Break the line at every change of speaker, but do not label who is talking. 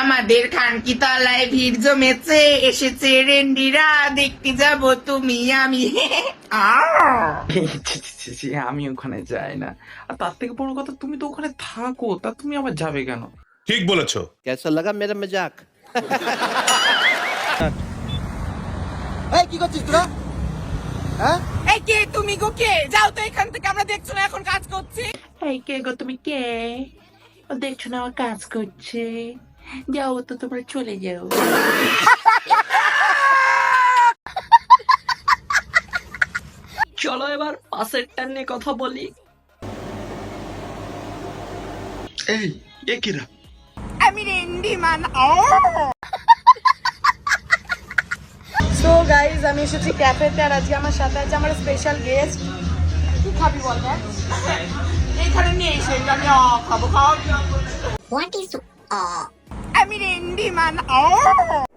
আমাদের খানকি তলায় ভিড় জমেছে এসেছে রেন্ডিরা দেখতে যাব তুমি আমি।
আমি ওখানে যাই না। আর তার থেকে বড় কথা তুমি তো ওখানে থাকো তা তুমি আবার যাবে কেন?
ঠিক বলেছ।
কেসা লাগা মেরা মজাক?
এই কি করছিস তোরা? হ্যাঁ?
কে তুমি গো কে? যাও তো এখান থেকে আমরা দেখছ না এখন কাজ করছি।
এই কে গো তুমি কে? দেখছ না কাজ করছে। যাও তো তোমরা চলে যাও চলো এবার পাশের টান নিয়ে কথা বলি।
এই এ কিরা
আমি রেন্ডি মান!
সো গাইজ আমি এসেছি ক্যাফেতে আর আজকে আমার সাথে আছে আমার স্পেশাল গেস্ট কি খাবি বল
এখানে নিয়ে এসে আমি খাব খাও।
What is uh?
আমি রেন্ডি মান আহ!